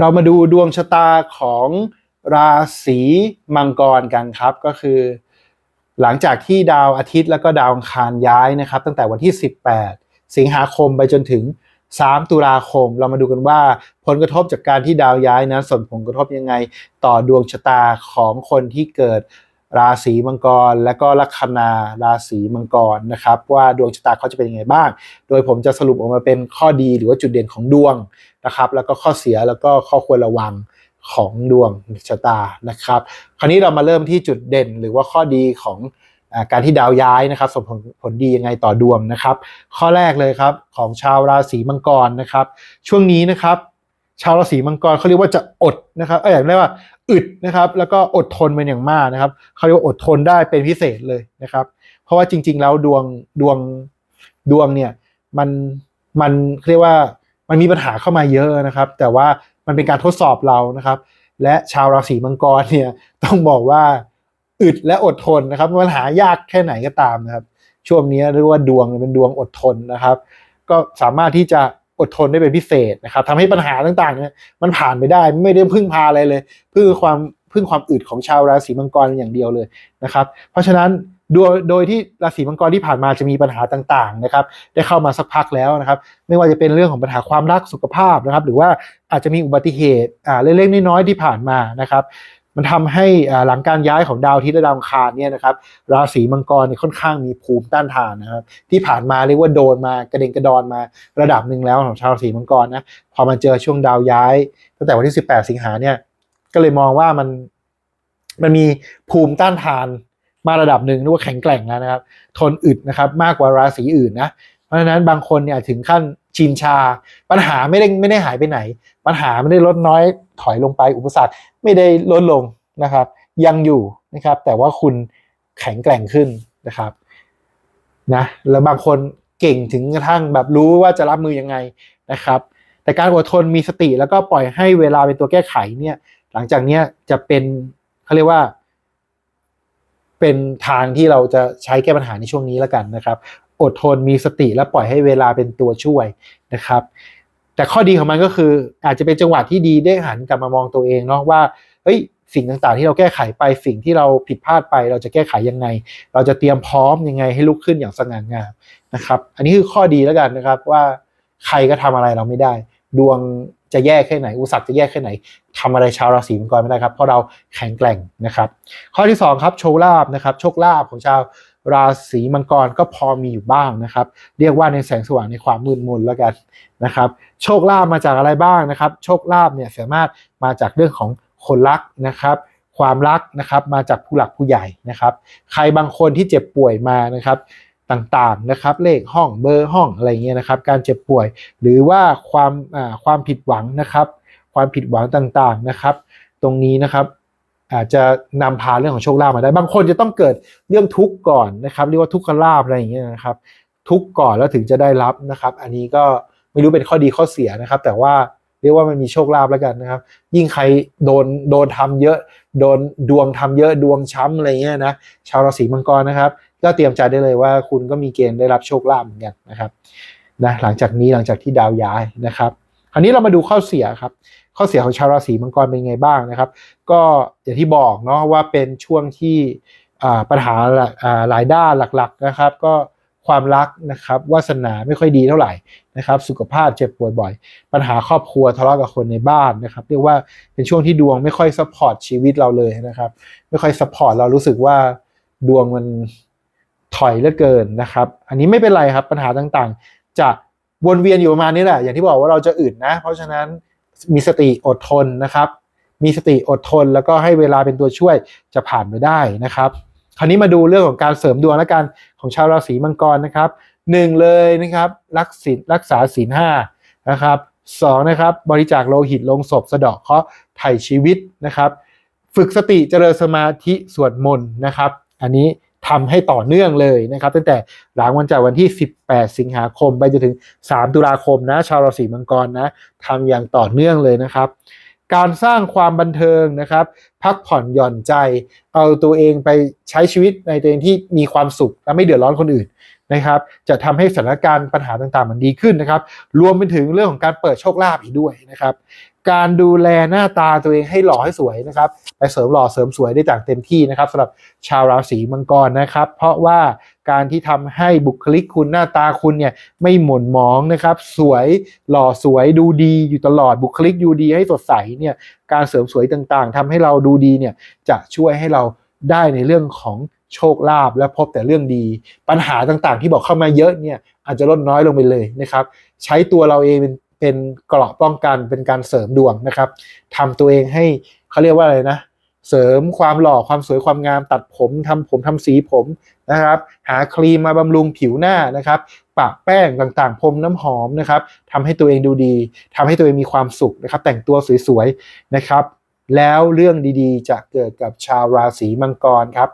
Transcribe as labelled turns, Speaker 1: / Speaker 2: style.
Speaker 1: เรามาดูดวงชะตาของราศีมังกรกันครับก็คือ หลังจากที่ดาวอาทิตย์แล้วก็ดาวอังคารย้ายนะครับ ตั้งแต่วันที่ 18 สิงหาคมไปจนถึง 3 ตุลาคม เรามาดูกันว่าผลกระทบจากการที่ดาวย้ายนะส่งผลกระทบยังไง ต่อดวงชะตาของคนที่เกิด ราศีมังกร และก็ลัคนาราศีมังกรนะครับ ว่าดวงชะตาเขาจะเป็นยังไงบ้าง โดยผมจะสรุปออกมาเป็นข้อดีหรือว่าจุดเด่นของดวงนะครับ แล้วก็ข้อเสียแล้วก็ข้อควรระวังของดวงชะตานะครับ คราวนี้เรามาเริ่มที่จุดเด่นหรือว่าข้อดีของอการที่ดาวย้ายนะครับส่งผลผลดียังไงต่อดวงนะครับ ข้อแรกเลยครับของชาวราศีมังกรนะครับ ช่วงนี้นะครับ ชาวราศีมังกรเขาเรียกว่าจะอดนะครับเอออย่างเรียกว่าอึดนะครับ แล้วก็อดทนเป็นอย่างมากนะครับเขาเรียกว่าอดทนได้เป็นพิเศษเลยนะครับ เพราะว่าจริง ๆ แล้วดวงดวงดวงเนี่ยมันมันเรียกว่ามันมีปัญหาเข้ามาเยอะนะครับ แต่ว่ามันเป็นการทดสอบเรานะครับ และชาวราศีมังกรเนี่ยต้องบอกว่าอึดและอดทนนะครับปัญหายากแค่ไหนก็ตามนะครับ ช่วงนี้เรียกว่าดวงเป็นดวงอดทนนะครับ ก็สามารถที่จะ อดทนได้เป็นพิเศษนะครับทำให้ปัญหาต่างๆเนี่ยมันผ่านไปได้ไม่ได้พึ่งพาอะไรเลยพึ่งความพึ่งความอึดของชาวราศีมังกรอย่างเดียวเลยนะครับเพราะฉะนั้นโดยโดยที่ราศีมังกรที่ผ่านมาจะมีปัญหาต่างๆนะครับได้เข้ามาสักพักแล้วนะครับ ไม่ว่าจะเป็นเรื่องของปัญหาความรักสุขภาพนะครับ หรือว่าอาจจะมีอุบัติเหตุอ่าเล็กๆน้อยๆที่ผ่านมานะครับ มันทำให้หลังการย้ายของดาวอาทิตย์และดาวคารเนี่ยนะครับราศีมังกรเนี่ยค่อนข้างมีภูมิต้านทานนะครับที่ผ่านมาเรียกว่าโดนมากระเด็นกระดอนมาระดับหนึ่งแล้วของชาวราศีมังกรนะพอมันเจอช่วงดาวย้าย ตั้งแต่วันที่ 18 สิงหาเนี่ยก็เลยมองว่ามันมันมีภูมิต้านทานมาระดับหนึ่งเรียกว่าแข็งแกร่งแล้วนะครับ ทนอึดนะครับมากกว่าราศีอื่นนะเพราะฉะนั้นบางคนเนี่ยถึงขั้น ชินชา ปัญหาไม่ได้ไม่ได้หายไปไหน ปัญหาไม่ได้ลดน้อยถอยลงไปอุปสรรคไม่ได้ลดลงนะครับ ยังอยู่นะครับ แต่ว่าคุณแข็งแกร่งขึ้นนะครับนะแล้วบางคนเก่งถึงกระทั่งแบบรู้ว่าจะรับมือยังไงนะครับ แต่การอดทนมีสติแล้วก็ปล่อยให้เวลาเป็นตัวแก้ไขเนี่ยหลังจากเนี้ยจะเป็นเขาเรียกว่า เป็นทางที่เราจะใช้แก้ปัญหาในช่วงนี้แล้วกันนะครับ อดทนมีสติและปล่อยให้เวลาเป็นตัวช่วยนะครับ แต่ข้อดีของมันก็คืออาจจะเป็นจังหวะที่ดีได้หันกลับมามองตัวเองเนาะว่าเฮ้ยสิ่งต่างๆ ที่เราแก้ไขไปสิ่งที่เราผิดพลาดไป เราจะแก้ไขยังไง เราจะเตรียมพร้อมยังไงให้ลุกขึ้นอย่างสง่างามนะครับ อันนี้คือข้อดีแล้วกันนะครับว่าใครก็ทำอะไรเราไม่ได้ ดวงจะแย่แค่ไหน อุปสรรคจะแย่แค่ไหนทำอะไรชาวราศีมังกรไม่ได้ครับ เพราะเราแข็งแกร่งนะครับ ข้อที่ 2 ครับโชคลาภนะครับโชคลาภของชาว ราศีมังกรก็พอมีอยู่บ้างนะครับ เรียกว่าในแสงสว่างในความมืดมนแล้วกันนะครับ โชคลาภมาจากอะไรบ้างนะครับ โชคลาภเนี่ยสามารถมาจากเรื่องของคนรักนะครับความรักนะครับมาจากผู้หลักผู้ใหญ่นะครับ ใครบางคนที่เจ็บป่วยมานะครับต่างๆนะครับเลขห้องเบอร์ห้องอะไรเงี้ยนะครับ การเจ็บป่วย หรือว่าความความผิดหวังนะครับ ความผิดหวังต่างๆนะครับ ตรงนี้นะครับ อาจจะนำพาเรื่องของโชคลาภมาได้ บางคนจะต้องเกิดเรื่องทุกข์ก่อนนะครับเรียกว่าทุกขลาภอะไรอย่างเงี้ยนะครับ ทุกข์ก่อนแล้วถึงจะได้รับนะครับ อันนี้ก็ไม่รู้เป็นข้อดีข้อเสียนะครับ แต่ว่าเรียกว่ามันมีโชคลาภแล้วกันนะครับ ยิ่งใครโดนโดนทำเยอะ โดนดวงทำเยอะดวงช้ำอะไรเงี้ยนะชาวราศีมังกรนะครับ ก็เตรียมใจได้เลยว่าคุณก็มีเกณฑ์ได้รับโชคลาภเหมือนกันนะครับนะหลังจากนี้หลังจากที่ดาวย้ายนะครับ คราวนี้เรามาดูข้อเสียครับ ข้อเสียของชาวราศีมังกรเป็นไงบ้างนะครับ ก็อย่างที่บอกเนาะว่าเป็นช่วงที่ปัญหาอ่าหลายด้านหลักๆนะครับ ก็ความรักนะครับวาสนาไม่ค่อยดีเท่าไหร่นะครับ สุขภาพเจ็บป่วยบ่อย ปัญหาครอบครัวทะเลาะกับคนในบ้านนะครับเรียกว่าเป็นช่วงที่ดวงไม่ค่อยซัพพอร์ตชีวิตเราเลยนะครับ ไม่ค่อยซัพพอร์ตเรารู้สึกว่าดวงมันถอยเหลือเกินนะครับ อันนี้ไม่เป็นไรครับปัญหาต่างๆ จะวนเวียนอยู่ประมาณนี้แหละอย่างที่บอกว่าเราจะอื่นนะ เพราะฉะนั้น มีสติอดทนนะครับ มีสติอดทนแล้วก็ให้เวลาเป็นตัวช่วยจะผ่านไปได้นะครับ คราวนี้มาดูเรื่องของการเสริมดวงและการของชาวราศีมังกรนะครับหนึ่งเลยนะครับรักศีลรักษาศีลห้านะครับสองนะครับบริจาคโลหิตลงศพสะเดาะเคราะห์ไถ่ชีวิตนะครับ ฝึกสติเจริญสมาธิสวดมนต์นะครับ อันนี้ ทำให้ต่อเนื่องเลยนะครับ ตั้งแต่หลังวันจากวันที่ 18 สิงหาคม ไปจนถึง 3 ตุลาคมนะ ชาวราศีมังกรนะทำอย่างต่อเนื่องเลยนะครับ การสร้างความบันเทิงนะครับ พักผ่อนหย่อนใจ เอาตัวเองไปใช้ชีวิตในตัวเองที่มีความสุขและไม่เดือดร้อนคนอื่น นะครับ จะทำให้สถานการณ์ปัญหาต่างๆ มันดีขึ้นนะครับ รวมไปถึงเรื่องของการเปิดโชคลาภอีกด้วยนะครับ การดูแลหน้าตาตัวเองให้หล่อให้สวยนะครับไปเสริมหล่อเสริมสวยได้จากเต็มที่นะครับสำหรับชาวราศีมังกรนะครับ เพราะว่าการที่ทำให้บุคลิกคุณหน้าตาคุณเนี่ยไม่หม่นหมองนะครับ สวยหล่อสวยดูดีอยู่ตลอดบุคลิกดูดีให้สดใสเนี่ยการเสริมสวยต่างๆทำให้เราดูดีเนี่ยจะช่วยให้เราได้ในเรื่องของ โชคลาภและพบแต่เรื่องดี ปัญหาต่างๆ ที่บอกเข้ามาเยอะเนี่ยอาจจะลดน้อยลงไปเลยนะครับ ใช้ตัวเราเองเป็นเป็นเกราะป้องกันเป็นการเสริมดวงนะครับทำตัวเองให้เขาเรียกว่าอะไรนะ เสริมความหล่อความสวยความงามตัดผมทำผมทำสีผมนะครับ หาครีมมาบำรุงผิวหน้านะครับปะแป้งต่างๆพรมน้ำหอมนะครับทำให้ตัวเองดูดีทำให้ตัวเองมีความสุขนะครับ แต่งตัวสวยๆนะครับ แล้วเรื่องดีๆ จะเกิดกับชาวราศีมังกรครับ